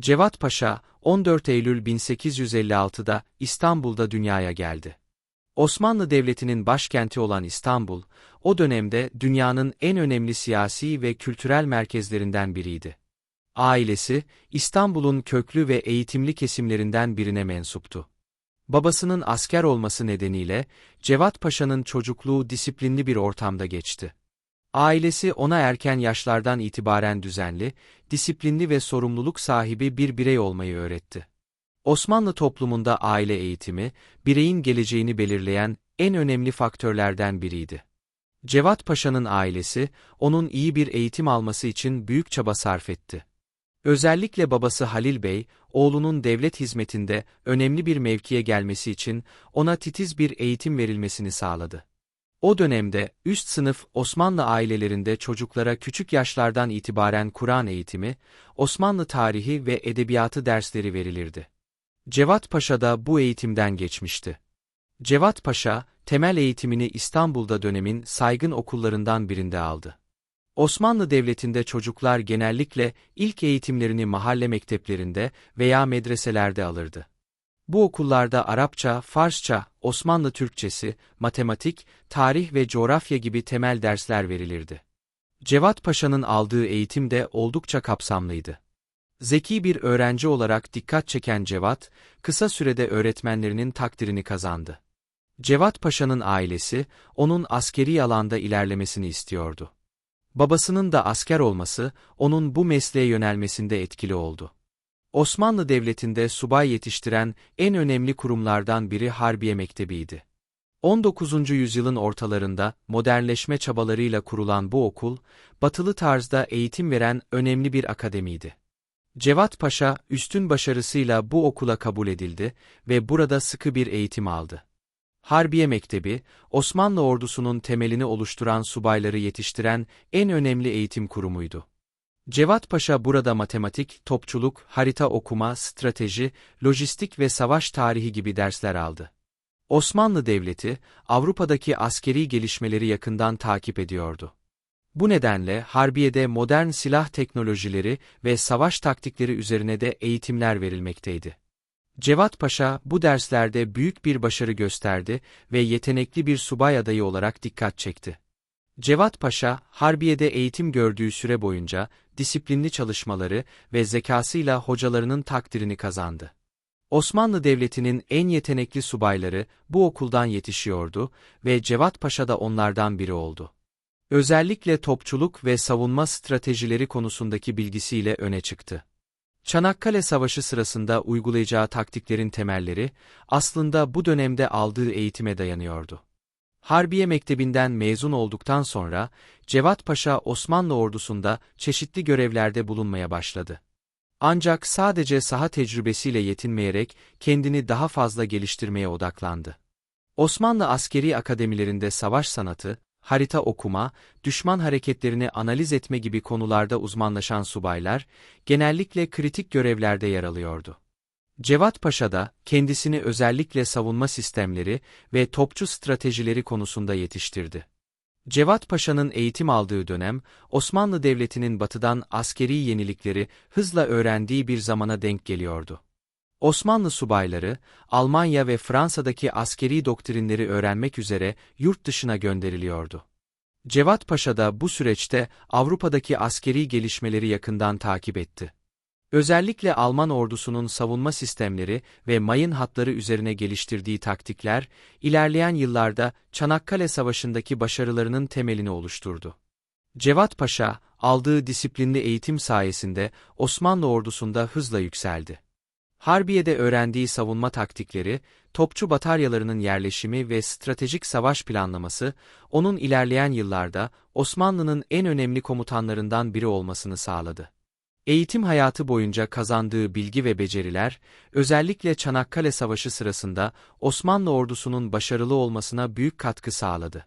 Cevat Paşa, 14 Eylül 1856'da İstanbul'da dünyaya geldi. Osmanlı Devleti'nin başkenti olan İstanbul, o dönemde dünyanın en önemli siyasi ve kültürel merkezlerinden biriydi. Ailesi, İstanbul'un köklü ve eğitimli kesimlerinden birine mensuptu. Babasının asker olması nedeniyle, Cevat Paşa'nın çocukluğu disiplinli bir ortamda geçti. Ailesi ona erken yaşlardan itibaren düzenli, disiplinli ve sorumluluk sahibi bir birey olmayı öğretti. Osmanlı toplumunda aile eğitimi, bireyin geleceğini belirleyen en önemli faktörlerden biriydi. Cevat Paşa'nın ailesi, onun iyi bir eğitim alması için büyük çaba sarf etti. Özellikle babası Halil Bey, oğlunun devlet hizmetinde önemli bir mevkiye gelmesi için ona titiz bir eğitim verilmesini sağladı. O dönemde üst sınıf Osmanlı ailelerinde çocuklara küçük yaşlardan itibaren Kur'an eğitimi, Osmanlı tarihi ve edebiyatı dersleri verilirdi. Cevat Paşa da bu eğitimden geçmişti. Cevat Paşa, temel eğitimini İstanbul'da dönemin saygın okullarından birinde aldı. Osmanlı Devleti'nde çocuklar genellikle ilk eğitimlerini mahalle mekteplerinde veya medreselerde alırdı. Bu okullarda Arapça, Farsça, Osmanlı Türkçesi, matematik, tarih ve coğrafya gibi temel dersler verilirdi. Cevat Paşa'nın aldığı eğitim de oldukça kapsamlıydı. Zeki bir öğrenci olarak dikkat çeken Cevat, kısa sürede öğretmenlerinin takdirini kazandı. Cevat Paşa'nın ailesi, onun askeri alanda ilerlemesini istiyordu. Babasının da asker olması, onun bu mesleğe yönelmesinde etkili oldu. Osmanlı Devleti'nde subay yetiştiren en önemli kurumlardan biri Harbiye Mektebi'ydi. 19. yüzyılın ortalarında modernleşme çabalarıyla kurulan bu okul, batılı tarzda eğitim veren önemli bir akademiydi. Cevat Paşa, üstün başarısıyla bu okula kabul edildi ve burada sıkı bir eğitim aldı. Harbiye Mektebi, Osmanlı ordusunun temelini oluşturan subayları yetiştiren en önemli eğitim kurumuydu. Cevat Paşa burada matematik, topçuluk, harita okuma, strateji, lojistik ve savaş tarihi gibi dersler aldı. Osmanlı Devleti, Avrupa'daki askeri gelişmeleri yakından takip ediyordu. Bu nedenle Harbiye'de modern silah teknolojileri ve savaş taktikleri üzerine de eğitimler verilmekteydi. Cevat Paşa bu derslerde büyük bir başarı gösterdi ve yetenekli bir subay adayı olarak dikkat çekti. Cevat Paşa, Harbiye'de eğitim gördüğü süre boyunca disiplinli çalışmaları ve zekasıyla hocalarının takdirini kazandı. Osmanlı Devleti'nin en yetenekli subayları bu okuldan yetişiyordu ve Cevat Paşa da onlardan biri oldu. Özellikle topçuluk ve savunma stratejileri konusundaki bilgisiyle öne çıktı. Çanakkale Savaşı sırasında uygulayacağı taktiklerin temelleri, aslında bu dönemde aldığı eğitime dayanıyordu. Harbiye Mektebi'nden mezun olduktan sonra, Cevat Paşa Osmanlı ordusunda çeşitli görevlerde bulunmaya başladı. Ancak sadece saha tecrübesiyle yetinmeyerek kendini daha fazla geliştirmeye odaklandı. Osmanlı askeri akademilerinde savaş sanatı, harita okuma, düşman hareketlerini analiz etme gibi konularda uzmanlaşan subaylar, genellikle kritik görevlerde yer alıyordu. Cevat Paşa da kendisini özellikle savunma sistemleri ve topçu stratejileri konusunda yetiştirdi. Cevat Paşa'nın eğitim aldığı dönem, Osmanlı Devleti'nin batıdan askeri yenilikleri hızla öğrendiği bir zamana denk geliyordu. Osmanlı subayları, Almanya ve Fransa'daki askeri doktrinleri öğrenmek üzere yurt dışına gönderiliyordu. Cevat Paşa da bu süreçte Avrupa'daki askeri gelişmeleri yakından takip etti. Özellikle Alman ordusunun savunma sistemleri ve mayın hatları üzerine geliştirdiği taktikler, ilerleyen yıllarda Çanakkale Savaşı'ndaki başarılarının temelini oluşturdu. Cevat Paşa, aldığı disiplinli eğitim sayesinde Osmanlı ordusunda hızla yükseldi. Harbiye'de öğrendiği savunma taktikleri, topçu bataryalarının yerleşimi ve stratejik savaş planlaması, onun ilerleyen yıllarda Osmanlı'nın en önemli komutanlarından biri olmasını sağladı. Eğitim hayatı boyunca kazandığı bilgi ve beceriler, özellikle Çanakkale Savaşı sırasında Osmanlı ordusunun başarılı olmasına büyük katkı sağladı.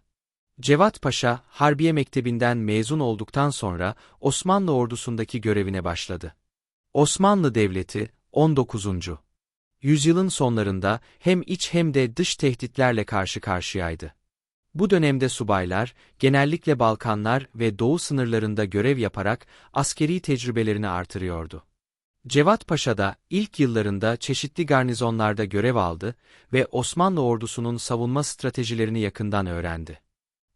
Cevat Paşa, Harbiye Mektebi'nden mezun olduktan sonra Osmanlı ordusundaki görevine başladı. Osmanlı Devleti, 19. Yüzyılın sonlarında hem iç hem de dış tehditlerle karşı karşıyaydı. Bu dönemde subaylar, genellikle Balkanlar ve Doğu sınırlarında görev yaparak askeri tecrübelerini artırıyordu. Cevat Paşa da ilk yıllarında çeşitli garnizonlarda görev aldı ve Osmanlı ordusunun savunma stratejilerini yakından öğrendi.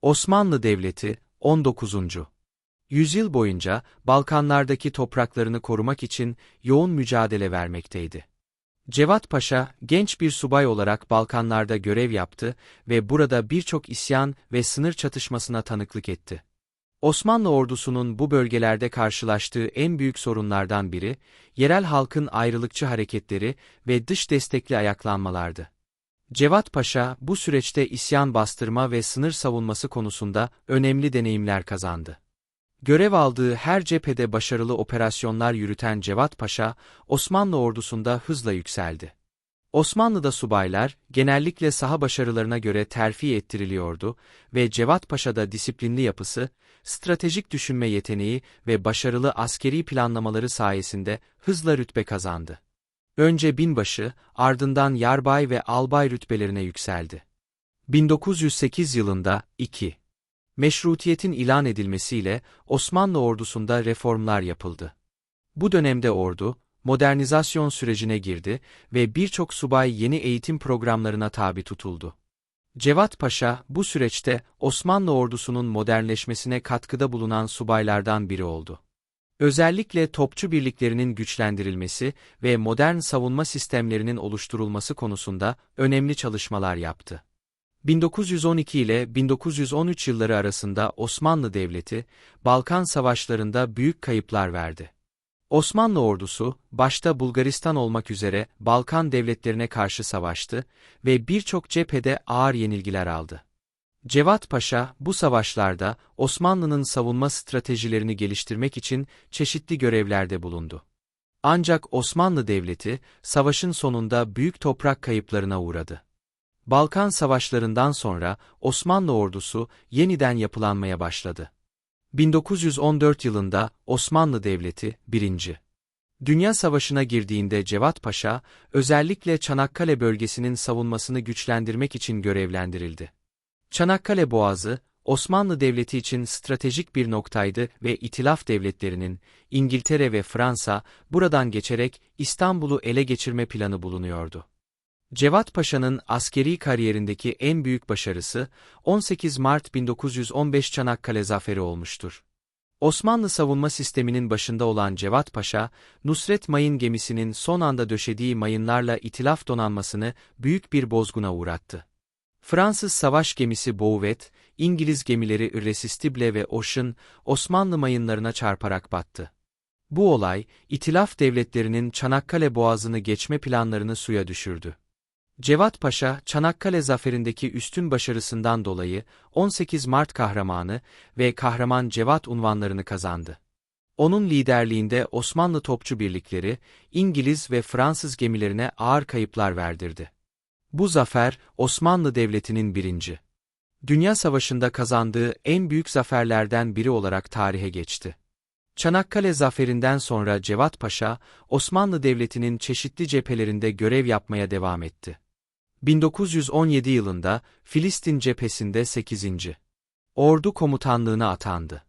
Osmanlı Devleti 19. Yüzyıl boyunca Balkanlardaki topraklarını korumak için yoğun mücadele vermekteydi. Cevat Paşa, genç bir subay olarak Balkanlarda görev yaptı ve burada birçok isyan ve sınır çatışmasına tanıklık etti. Osmanlı ordusunun bu bölgelerde karşılaştığı en büyük sorunlardan biri, yerel halkın ayrılıkçı hareketleri ve dış destekli ayaklanmalardı. Cevat Paşa, bu süreçte isyan bastırma ve sınır savunması konusunda önemli deneyimler kazandı. Görev aldığı her cephede başarılı operasyonlar yürüten Cevat Paşa, Osmanlı ordusunda hızla yükseldi. Osmanlı'da subaylar, genellikle saha başarılarına göre terfi ettiriliyordu ve Cevat Paşa'da disiplinli yapısı, stratejik düşünme yeteneği ve başarılı askeri planlamaları sayesinde hızla rütbe kazandı. Önce binbaşı, ardından yarbay ve albay rütbelerine yükseldi. 1908 yılında 2. Meşrutiyetin ilan edilmesiyle Osmanlı ordusunda reformlar yapıldı. Bu dönemde ordu, modernizasyon sürecine girdi ve birçok subay yeni eğitim programlarına tabi tutuldu. Cevat Paşa, bu süreçte Osmanlı ordusunun modernleşmesine katkıda bulunan subaylardan biri oldu. Özellikle topçu birliklerinin güçlendirilmesi ve modern savunma sistemlerinin oluşturulması konusunda önemli çalışmalar yaptı. 1912 ile 1913 yılları arasında Osmanlı Devleti, Balkan Savaşlarında büyük kayıplar verdi. Osmanlı ordusu, başta Bulgaristan olmak üzere Balkan devletlerine karşı savaştı ve birçok cephede ağır yenilgiler aldı. Cevat Paşa, bu savaşlarda Osmanlı'nın savunma stratejilerini geliştirmek için çeşitli görevlerde bulundu. Ancak Osmanlı Devleti, savaşın sonunda büyük toprak kayıplarına uğradı. Balkan Savaşlarından sonra Osmanlı ordusu yeniden yapılanmaya başladı. 1914 yılında Osmanlı Devleti 1. Dünya Savaşı'na girdiğinde Cevat Paşa, özellikle Çanakkale bölgesinin savunmasını güçlendirmek için görevlendirildi. Çanakkale Boğazı, Osmanlı Devleti için stratejik bir noktaydı ve itilaf devletlerinin, İngiltere ve Fransa, buradan geçerek İstanbul'u ele geçirme planı bulunuyordu. Cevat Paşa'nın askeri kariyerindeki en büyük başarısı, 18 Mart 1915 Çanakkale zaferi olmuştur. Osmanlı savunma sisteminin başında olan Cevat Paşa, Nusret Mayın gemisinin son anda döşediği mayınlarla itilaf donanmasını büyük bir bozguna uğrattı. Fransız savaş gemisi Bouvet, İngiliz gemileri Irresistible ve Ocean, Osmanlı mayınlarına çarparak battı. Bu olay, itilaf devletlerinin Çanakkale boğazını geçme planlarını suya düşürdü. Cevat Paşa, Çanakkale zaferindeki üstün başarısından dolayı 18 Mart kahramanı ve kahraman Cevat unvanlarını kazandı. Onun liderliğinde Osmanlı topçu birlikleri, İngiliz ve Fransız gemilerine ağır kayıplar verdirdi. Bu zafer, Osmanlı Devleti'nin birinci. Dünya Savaşı'nda kazandığı en büyük zaferlerden biri olarak tarihe geçti. Çanakkale zaferinden sonra Cevat Paşa, Osmanlı Devleti'nin çeşitli cephelerinde görev yapmaya devam etti. 1917 yılında Filistin cephesinde 8. Ordu komutanlığına atandı.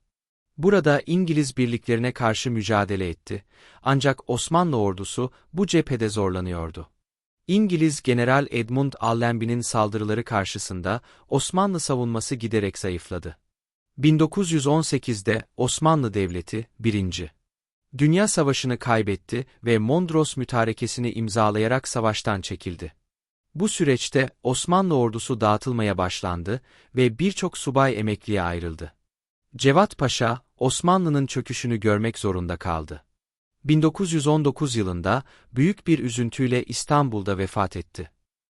Burada İngiliz birliklerine karşı mücadele etti, ancak Osmanlı ordusu bu cephede zorlanıyordu. İngiliz General Edmund Allenby'nin saldırıları karşısında Osmanlı savunması giderek zayıfladı. 1918'de Osmanlı Devleti 1. Dünya Savaşı'nı kaybetti ve Mondros Mütarekesini imzalayarak savaştan çekildi. Bu süreçte Osmanlı ordusu dağıtılmaya başlandı ve birçok subay emekliye ayrıldı. Cevat Paşa, Osmanlı'nın çöküşünü görmek zorunda kaldı. 1919 yılında büyük bir üzüntüyle İstanbul'da vefat etti.